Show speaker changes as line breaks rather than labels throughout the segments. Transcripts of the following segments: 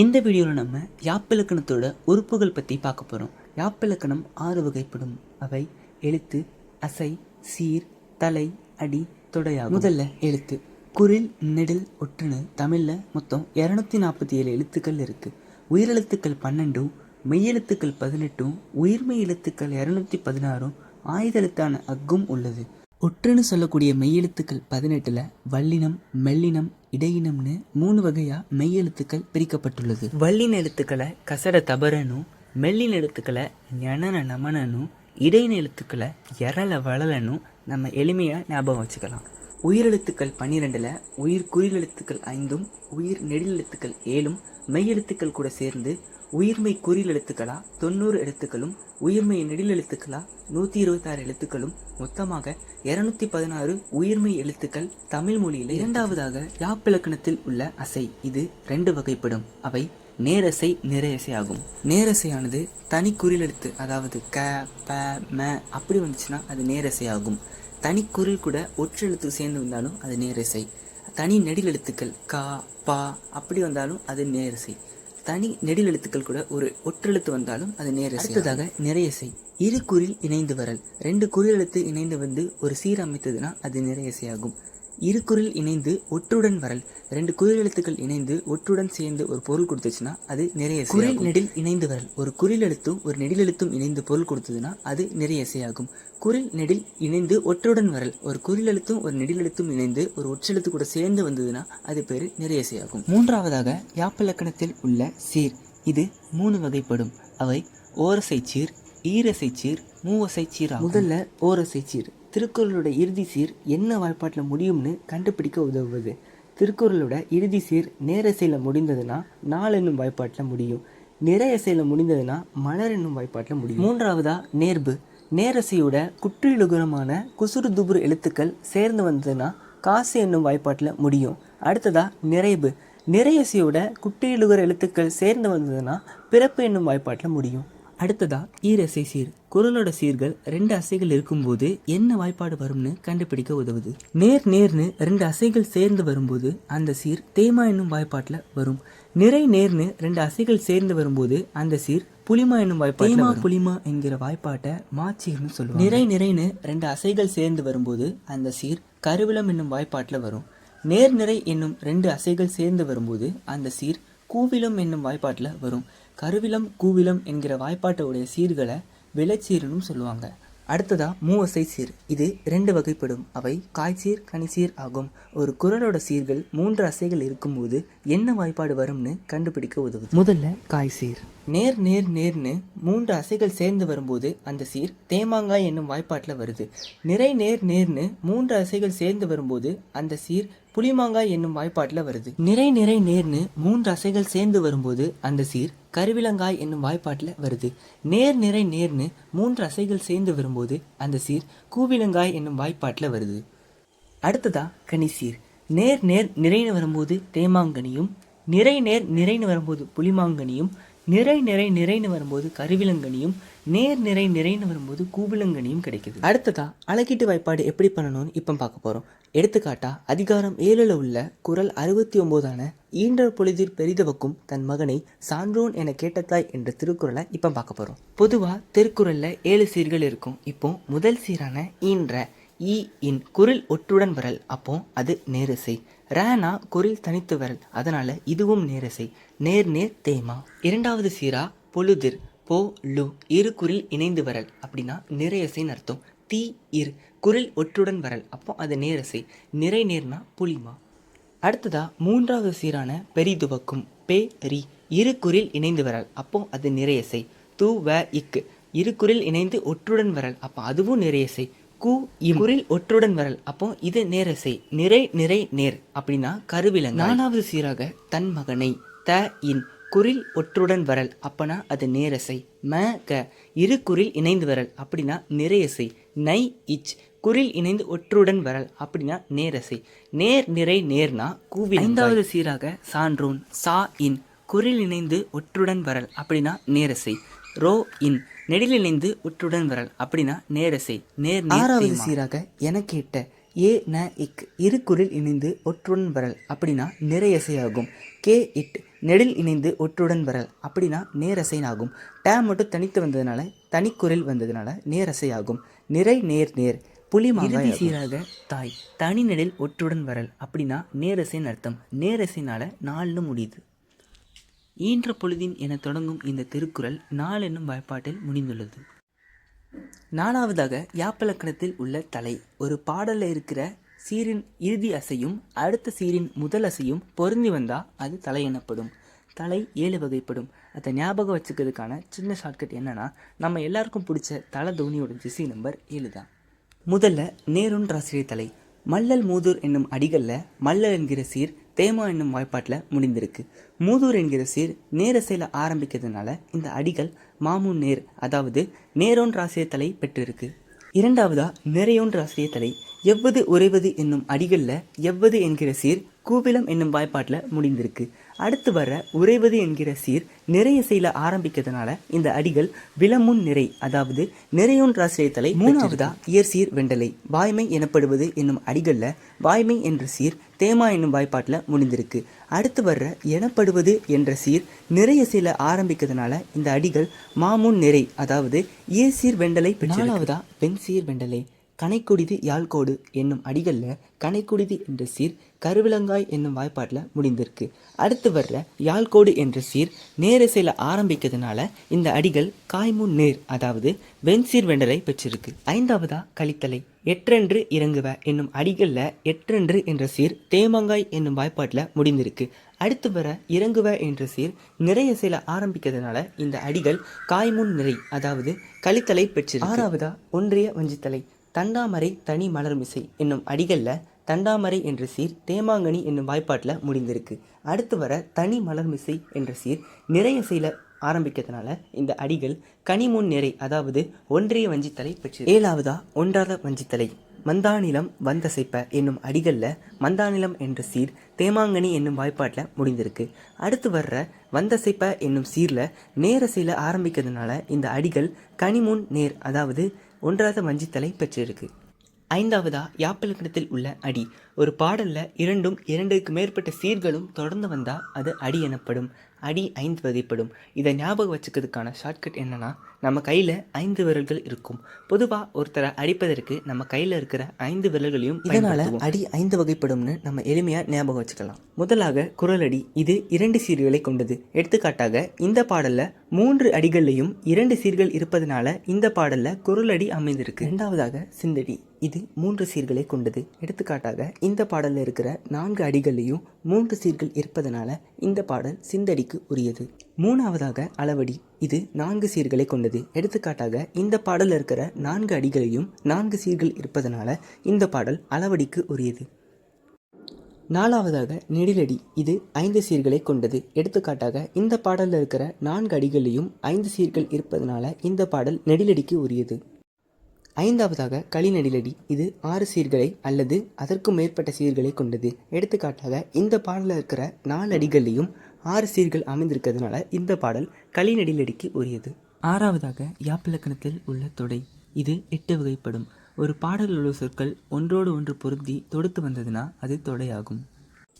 இந்த வீடியோவில் நம்ம யாப்பிலக்கணத்தோட உறுப்புகள் பற்றி பார்க்க போகிறோம் யாப்பிலக்கணம் ஆறு வகைப்படும். அவை எழுத்து அசை சீர் தலை அடி தொடையாகும். முதல்ல எழுத்து. குரில் நெடில் ஒற்றுன்னு தமிழில் மொத்தம் இரநூத்தி நாற்பத்தி ஏழு எழுத்துக்கள் இருக்குது உயிரெழுத்துக்கள் பன்னெண்டும் மெய்யெழுத்துக்கள் பதினெட்டும் உயிர்மெய் எழுத்துக்கள் இரநூத்தி பதினாறும் ஆயுதெழுத்தான அக்கும் உள்ளது. ஒற்றுன்னு சொல்லக்கூடிய மெய்யெழுத்துக்கள் பதினெட்டில் வல்லினம் மெல்லினம் இடையினம்னு மூணு வகையாக மெய்யெழுத்துக்கள் பிரிக்கப்பட்டுள்ளது. வல்லின எழுத்துக்களை கசட தபரனும் மெல்லின எழுத்துக்களை ஞனன நமனனும் இடையின எழுத்துக்களை எரள வளலனும் நம்ம எளிமையாக ஞாபகம் வச்சுக்கலாம். உயிரெழுத்துக்கள் பன்னிரெண்டில் உயிர் குறிலெழுத்துக்கள் ஐந்தும் உயிர் நெடிலெழுத்துக்கள் ஏழும் மெய்யெழுத்துக்கள் கூட சேர்ந்து உயிர்மை குறிலெழுத்துக்களா தொண்ணூறு எழுத்துக்களும் உயிர்மை நெடில் எழுத்துக்களா நூற்றி இருபத்தாறு எழுத்துக்களும் மொத்தமாக இருநூத்தி பதினாறு உயிர்மை எழுத்துக்கள் தமிழ் மொழியில் இரண்டாவதாக யாப்பிலக்கணத்தில் உள்ள அசை. இது ரெண்டு வகைப்படும். அவை நேரசை நிறையசை ஆகும். நேரசையானது தனி குறில் எழுத்து அதாவது க ப ம அப்படி வந்துச்சுன்னா அது நேரசை ஆகும். தனி குறில் கூட ஒற்றெழுத்து சேர்ந்து வந்தாலும் அது நேரசை. தனி நெடில் எழுத்துக்கள் கா பா அப்படி வந்தாலும் அது நேரசை. தனி நெடில் எழுத்துக்கள் கூட ஒரு ஒற்றெழுத்து வந்தாலும் அது நேர அடுத்ததாக நிறையசை இரு குறில் இணைந்து வரல். ரெண்டு குறில் எழுத்து இணைந்து வந்து ஒரு சீரமைத்ததுன்னா அது நிறையசையாகும் இரு குரில் இணைந்து ஒற்றுடன் வரல் ரெண்டு குறில் எழுத்துக்கள் இணைந்து ஒற்றுடன் சேர்ந்து ஒரு பொருள் கொடுத்துச்சுன்னா அது நிறைய குரில் நெடில் இணைந்து வரல் ஒரு குறில் எழுத்தும் ஒரு நெடில் எழுத்தும் இணைந்து பொருள் கொடுத்ததுன்னா அது நிறைய இசையாகும். குரில் நெடில் இணைந்து ஒற்றுடன் வரல் ஒரு குறில் எழுத்தும் ஒரு நெடில் எழுத்தும் இணைந்து ஒரு ஒற்றெழுத்து கூட சேர்ந்து வந்ததுன்னா அது பேரு நிறைய இசையாகும். மூன்றாவதாக யாப்பிலக்கணத்தில் உள்ள சீர் இது மூணு வகைப்படும். அவை ஓரசை சீர் ஈரசை சீர் மூவசை சீர் முதல்ல ஓரசை சீர். திருக்குறளோட இறுதி சீர் என்ன வாய்ப்பாட்டில் முடியும்னு கண்டுபிடிக்க உதவுவது. திருக்குறளோட இறுதி சீர் நேரசையில் முடிந்ததுன்னா நாள் என்னும் வாய்ப்பாட்டில் முடியும். நிறையசையில் முடிந்ததுன்னா மலர் என்னும் வாய்ப்பாட்டில் முடியும். மூன்றாவதா நேர்பு. நேரசையோட குற்றிலுகுரமான குசுறு துபுரு எழுத்துக்கள் சேர்ந்து வந்ததுன்னா காசு என்னும் வாய்ப்பாட்டில் முடியும். அடுத்ததா நிறைவு நிறையசையோட குட்டியிலுகிற எழுத்துக்கள் சேர்ந்து வந்ததுன்னா பிறப்பு என்னும் வாய்ப்பாட்டில் முடியும். அடுத்ததா ஈரசை சீர். குரலோட சீர்கள் ரெண்டு அசைகள் இருக்கும்போது என்ன வாய்ப்பாடு வரும்னு கண்டுபிடிக்க உதவுது. நேர் நேர்னு ரெண்டு அசைகள் சேர்ந்து வரும்போது அந்த சீர் தேமா என்னும் வாய்ப்பாட்டில் வரும். நிறை நேர்னு ரெண்டு அசைகள் சேர்ந்து வரும்போது அந்த சீர் புலிமா என்னும் வாய்ப்பாடு புலிமா என்கிற வாய்ப்பாட்டை மாச்சீர்னு சொல்லுவோம் நிறை நிறைன்னு ரெண்டு அசைகள் சேர்ந்து வரும்போது அந்த சீர் கருவிலம் என்னும் வாய்ப்பாட்டில் வரும். நேர் நிறை என்னும் ரெண்டு அசைகள் சேர்ந்து வரும்போது அந்த சீர் கூவிலம் என்னும் வாய்ப்பாட்டில் வரும். கருவிலம் கூவிலம் என்கிற வாய்ப்பாட்டோடைய சீர்களை விளைச்சீர்னும் சொல்லுவாங்க. அடுத்ததா மூவசை சீர். இது ரெண்டு வகைப்படும். அவை காய்ச்சீர் கனிசீர் ஆகும். ஒரு குரலோட சீர்கள் மூன்று அசைகள் இருக்கும்போது என்ன வாய்ப்பாடு வரும்னு கண்டுபிடிக்க உதவுது. முதல்ல காய்சீர் நேர் நேர் நேர்னு மூன்று அசைகள் சேர்ந்து வரும்போது அந்த சீர் தேமாங்காய் என்னும் வாய்ப்பாட்டில் வருது. நிறை நேர் நேர்னு மூன்று அசைகள் சேர்ந்து வரும்போது அந்த சீர் புளிமாங்காய் என்னும் வாய்ப்பாட்டில் வருது. நிறை நிறை நேர்னு மூன்று அசைகள் சேர்ந்து வரும்போது அந்த சீர் கருவிலங்காய் என்னும் வாய்ப்பாட்டில் வருது. நேர் நிறை நேர்னு மூன்று அசைகள் சேர்ந்து வரும்போது அந்த சீர் கூவிலங்காய் என்னும் வாய்ப்பாட்டில் வருது. அடுத்ததா கனிசீர் நேர் நேர் நிறைன்னு வரும்போது தேமாங்கனியும் நிறை நேர் நிறைன்னு வரும்போது புளிமாங்கனியும் நிறை நிறை நிறைன்னு வரும்போது கருவிலங்கனியும் நேர் நிறை நிறைன்னு வரும்போது கூவிலங்கனியும் கிடைக்குது. அடுத்ததா அழகீட்டு வாய்ப்பாடு எப்படி பண்ணணும்னு இப்போ பார்க்க போகிறோம் எடுத்துக்காட்டா அதிகாரம் ஏழில் உள்ள குரல் அறுபத்தி ஒம்போதான ஈன்றர் பொழுதில் பெரிதவக்கும் தன் மகனை சான்றோன் என கேட்டதாய் என்ற திருக்குறளை இப்போ பார்க்க போகிறோம் பொதுவாக திருக்குறளில் ஏழு சீர்கள் இருக்கும். இப்போ முதல் சீரான ஈன்ற ஈ இன் குரில் ஒற்றுடன் வரல். அப்போ அது நேரிசை. ரேனா குரில் தனித்து வரல். அதனால இதுவும் நேரிசை. நேர் நேர் தேமா. இரண்டாவது சீரா பொழுதிர் போ லு இரு குரில் இணைந்து வரல் அப்படின்னா நிறையசைன்னு அர்த்தம். தீ இர் குரில் ஒற்றுடன் வரல். அப்போ அது நேரசை நிறை நேர்னா புலிமா அடுத்ததா மூன்றாவது சீரான பெரிதுவக்கும் பே ரி இரு குரில் இணைந்து வரல். அப்போ அது நிறையசை து வ இக்கு. இரு குரில் இணைந்து ஒற்றுடன் வரல். அப்போ அதுவும் நிறையசை கு இம். குரில் ஒற்றுடன் வரல். அப்போ இது நேரசை நிறை நிறை நேர் அப்படின்னா கருவிலங்க நாலாவது சீராக தன் மகனை த இன். குரில் ஒற்றுடன் வரல் அப்பனா அது நேரசை. ம க இரு குரில் இணைந்து வரல் அப்படின்னா நிறையசை. நை இச் குரில் இணைந்து ஒற்றுடன் வரல் அப்படின்னா நேரசை. நேர் நிறை நேர்னா கூவி ஐந்தாவது சீராக சான்றோன் சா இன் குரில் இணைந்து ஒற்றுடன் வரல் அப்படின்னா நேரசை. ரோ இன் நெடில் இணைந்து ஒற்றுடன் வரல் அப்படின்னா நேரசை. நேர் ஆறாவது சீராக என கேட்ட ஏ ந இக் இரு குரில் இணைந்து ஒற்றுடன் வரல் அப்படின்னா நிறையசையாகும். கே இட் நெடில் இணைந்து ஒற்றுடன் வரல். அப்படின்னா நேரசைன் ஆகும் டே மட்டும் தனித்து வந்ததுனால தனிக்குறில் வந்ததுனால நேரசை ஆகும் நிறை நேர் நேர் புலி இறுதி சீராக தாய் தனி நெடில் ஒற்றுடன் வரல். அப்படின்னா நேரசைன்னு அர்த்தம். நேரசைனால நாலுன்னு முடியுது. ஈன்ற பொழுதின் என தொடங்கும் இந்த திருக்குறள் நாள் என்னும் வாய்ப்பாட்டில் முடிந்துள்ளது. நாலாவதாக யாப்பிலக்கணத்தில் உள்ள தலை. ஒரு பாடலில் இருக்கிற சீரின் இறுதி அசையும் அடுத்த சீரின் முதல் அசையும் பொருந்தி வந்தால் அது தலை எனப்படும். தலை ஏழு வகைப்படும். அதை ஞாபகம் வச்சுக்கிறதுக்கான சின்ன ஷார்ட்கட் என்னென்னா நம்ம எல்லாருக்கும் பிடிச்ச தலை தோனியோட ஜிசி நம்பர் ஏழு தான். முதல்ல நேருன்ற ஆசிரியர் தலை. மல்லல் மூதூர் என்னும் அடிகளில் மல்லல் என்கிற சீர் தேமா என்னும் வாய்ப்பாட்டில் முடிந்திருக்கு. மூதூர் என்கிற சீர் நேரசையில் ஆரம்பிக்கிறதுனால இந்த அடிகள் மாமூன் நேர் அதாவது நேரோன் ராசிய தலை பெற்றிருக்கு. இரண்டாவதா நிறையோன் ராசிய தலை. எவ்வது உறைவது என்னும் அடிகளில் எவ்வது என்கிற சீர் கூவிலம் என்னும் வாய்ப்பாட்டில் முடிந்திருக்கு. அடுத்து வர உறைவது என்கிற சீர் நிறைய செய்யல ஆரம்பிக்கிறதுனால இந்த அடிகள் விலமுன் நிறை அதாவது நிறையோன் ராசிரிய தலை மூணாவதா? இயற் சீர் வெண்டலை. வாய்மை எனப்படுவது என்னும் அடிகள்ல வாய்மை என்ற சீர் தேமா என்னும் வாய்ப்பாட்டில் முடிந்திருக்கு. அடுத்து வர்ற எனப்படுவது என்ற சீர் நிறைய சீல ஆரம்பிக்கிறதுனால இந்த அடிகள் மாமுன் நிறை அதாவது இயற் சீர் வெண்டலை நாலாவதா? வெண் சீர் வெண்டலை. கனைக்குடிது யாழ்கோடு என்னும் அடிகளில் கனைக்குடிது என்ற சீர் கருவிலங்காய் என்னும் வாய்ப்பாட்டில் முடிந்திருக்கு. அடுத்து வர்ற யாழ்கோடு என்ற சீர் நேரசையில் ஆரம்பிக்கிறதுனால இந்த அடிகள் காய்முன் நேர் அதாவது வெண்சீர் வெண்டலை பெற்றிருக்கு. ஐந்தாவதா கலித்தலை. எற்றென்று இறங்குவ என்னும் அடிகளில் எற்றென்று என்ற சீர் தேமங்காய் என்னும் வாய்ப்பாட்டில் முடிந்திருக்கு. அடுத்து வர இறங்குவ என்ற சீர் நிறைய சில ஆரம்பிக்கிறதுனால இந்த அடிகள் காய்முன் நிறை அதாவது கலித்தலை பெற்றிருக்கு. ஆறாவதா ஒன்றிய வஞ்சித்தலை. தண்டாமரை தனி மலர்மிசை என்னும் அடிகளில் தண்டாமரை என்ற சீர் தேமாங்கனி என்னும் வாய்ப்பாட்டில் முடிந்திருக்கு. அடுத்து வர தனி மலர்மிசை என்ற சீர் நிறைய சீல ஆரம்பிக்கிறதுனால இந்த அடிகள் கனிமுன் நிறை அதாவது ஒன்றிய வஞ்சித்தலை பெற்று ஏழாவதா ஒன்றாத வஞ்சித்தலை. மந்தாநிலம் வந்தசைப்ப என்னும் அடிகளில் மந்தாநிலம் என்ற சீர் தேமாங்கனி என்னும் வாய்ப்பாட்டில் முடிந்திருக்கு. அடுத்து வர்ற வந்தசைப்ப என்னும் சீரில் நேர சீல ஆரம்பிக்கிறதுனால இந்த அடிகள் கனிமுன் நேர் அதாவது ஒன்றாத தலை பெற்றிருக்கு. ஐந்தாவதா யாப்பிலக்கணத்தில் உள்ள அடி. ஒரு பாடல்ல இரண்டும் இரண்டுக்கு மேற்பட்ட சீர்களும் தொடர்ந்து வந்தா அது அடி எனப்படும். அடி ஐந்து வகைப்படும். இதை ஞாபகம் வச்சுக்கிறதுக்கான ஷார்ட்கட் என்னன்னா நம்ம கையில் ஐந்து விரல்கள் இருக்கும். பொதுவாக ஒருத்தரை அடிப்பதற்கு நம்ம கையில் இருக்கிற ஐந்து விரல்களையும் இதனால அடி ஐந்து வகைப்படும்னு நம்ம எளிமையாக ஞாபகம் வச்சுக்கலாம். முதலாக குரலடி இது இரண்டு சீர்களை கொண்டது. எடுத்துக்காட்டாக இந்த பாடல்ல மூன்று அடிகள்லையும் இரண்டு சீர்கள் இருப்பதனால இந்த பாடல்ல குரலடி அமைந்திருக்கு. இரண்டாவதாக சிந்தடி. இது மூன்று சீர்களை கொண்டது. எடுத்துக்காட்டாக இந்த பாடலில் இருக்கிற நான்கு அடிகள்லேயும் மூன்று சீர்கள் இருப்பதனால இந்த பாடல் சிந்தடிக்கு உரியது. மூணாவதாக அளவடி இது நான்கு சீர்களை கொண்டது. எடுத்துக்காட்டாக இந்த பாடலில் இருக்கிற நான்கு அடிகளையும் நான்கு சீர்கள் இருப்பதனால இந்த பாடல் அளவடிக்கு உரியது. நாலாவதாக நெடிலடி இது ஐந்து சீர்களை கொண்டது. எடுத்துக்காட்டாக இந்த பாடலில் இருக்கிற நான்கு அடிகளையும் ஐந்து சீர்கள் இருப்பதனால இந்த பாடல் நெடிலடிக்கு உரியது. ஐந்தாவதாக களிநடிலடி. இது ஆறு சீர்களை அல்லது அதற்கும் மேற்பட்ட சீர்களை கொண்டது. எடுத்துக்காட்டாக இந்த பாடலில் இருக்கிற நாலு அடிகள்லையும் ஆறு சீர்கள் அமைந்திருக்கிறதுனால இந்த பாடல் களிநடிலடிக்கு உரியது. ஆறாவதாக யாப்பிலக்கணத்தில் உள்ள தொடை. இது எட்டு வகைப்படும். ஒரு பாடலில் உள்ள சொற்கள் ஒன்றோடு ஒன்று பொருந்தி தொடுத்து வந்ததுன்னா அது தொடையாகும்.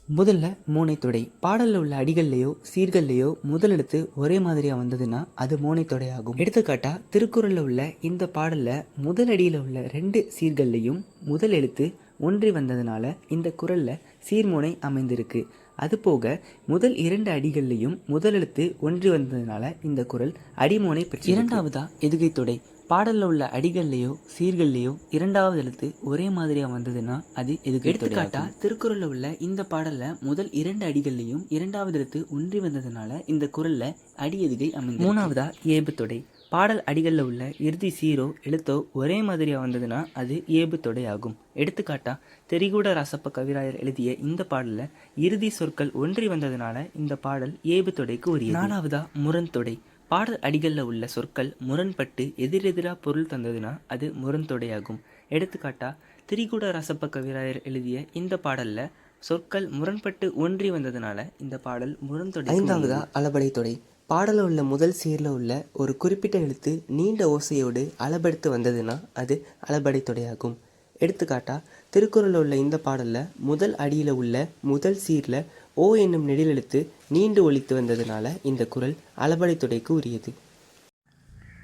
முதல்ல மூனைத்தொடை பாடலில் உள்ள அடிகள்லையோ சீர்கள்லையோ முதல் எழுத்து ஒரே மாதிரியாக வந்ததுன்னா அது மூனைத்தொடை ஆகும். எடுத்துக்காட்டா திருக்குறளில் உள்ள இந்த பாடலில் முதல் அடியில் உள்ள ரெண்டு சீர்கள்லையும் முதல் எழுத்து ஒன்றி வந்ததுனால இந்த குரலில் சீர்மோனை அமைந்திருக்கு. அதுபோக முதல் இரண்டு அடிகள்லையும் முதல் எழுத்து ஒன்றி வந்ததுனால இந்த குரல் அடிமோனை பெற்று இரண்டாவதா? எதுகை தொடை. பாடலில் உள்ள அடிகள்லையோ சீர்கள்லையோ இரண்டாவது எழுத்து ஒரே மாதிரியா வந்ததுன்னா அது எதுக்கு எடுத்துக்காட்டா திருக்குறளில் உள்ள இந்த பாடல்ல முதல் இரண்டு அடிகள்லையும் இரண்டாவது எழுத்து ஒன்றி வந்ததுனால இந்த குரல்ல அடி எதுகை அமைந்து மூணாவதா ஏபு தொடை. பாடல் அடிகளில் உள்ள இறுதி சீரோ எழுத்தோ ஒரே மாதிரியா வந்ததுன்னா அது ஏபு தொடை ஆகும் எடுத்துக்காட்டா தெரிகூட ராசப்ப கவிராயர் எழுதிய இந்த பாடல்ல இறுதி சொற்கள் ஒன்றி வந்ததுனால இந்த பாடல் ஏபு தொடைக்கு உரிய நாலாவதா முரண் தொடை பாடல் அடிகளில் உள்ள சொற்கள் முரண்பட்டு எதிரெதிராக பொருள் தந்ததுன்னா அது முரண்தொடையாகும். எடுத்துக்காட்டா திரிகூட ரசப்ப கவிராயர் எழுதிய இந்த பாடல்ல சொற்கள் முரண்பட்டு ஒன்றி வந்ததுனால இந்த பாடல் முரண்தொடை ஐந்தாவதா அளபடை தொடை. பாடலில் உள்ள முதல் சீரில் உள்ள ஒரு குறிப்பிட்ட எழுத்து நீண்ட ஓசையோடு அளபெடுத்து வந்ததுன்னா அது அளபடை தொடையாகும். எடுத்துக்காட்டா திருக்குறளில் உள்ள இந்த பாடலில் முதல் அடியில் உள்ள முதல் சீரில் ஓ என்னும் நெடிலெழுத்து நீண்டு ஒலித்து வந்ததுனால இந்த குரல் அளபடை தொடைக்கு உரியது.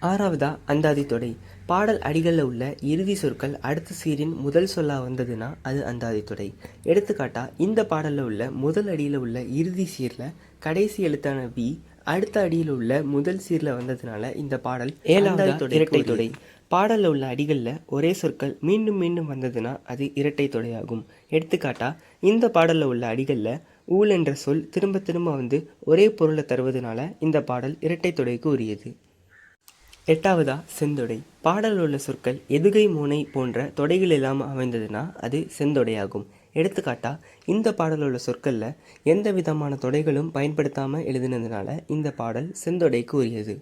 ஆறாவதா அந்தாதி தொடை. பாடல் அடிகளில் உள்ள இறுதி சொற்கள் அடுத்த சீரின் முதல் சொல்லா வந்ததுன்னா அது அந்தாதி தொடை. எடுத்துக்காட்டா இந்த பாடலில் உள்ள முதல் அடியில் உள்ள இறுதி சீரில் கடைசி எழுத்தான வி அடுத்த அடியில் உள்ள முதல் சீரில் வந்ததுனால இந்த பாடல் ஏழாவது இரட்டை தொடை. பாடலில் உள்ள அடிகளில் ஒரே சொற்கள் மீண்டும் மீண்டும் வந்ததுன்னா அது இரட்டை தொடையாகும். எடுத்துக்காட்டா இந்த பாடலில் உள்ள அடிகளில் ஊல் என்ற சொல் திரும்ப திரும்ப வந்து ஒரே பொருளை தருவதனால இந்த பாடல் இரட்டை தொடைக்கு உரியது எட்டாவதா? செந்தொடை. பாடலில் உள்ள சொற்கள் எதுகை மூனை போன்ற தொடைகள் இல்லாமல் அமைந்ததுன்னா அது செந்தொடையாகும். எடுத்துக்காட்டா இந்த பாடலில் உள்ள சொற்களில் எந்த விதமான தொடைகளும் பயன்படுத்தாமல் எழுதினதுனால இந்த பாடல் செந்தொடைக்கு உரியது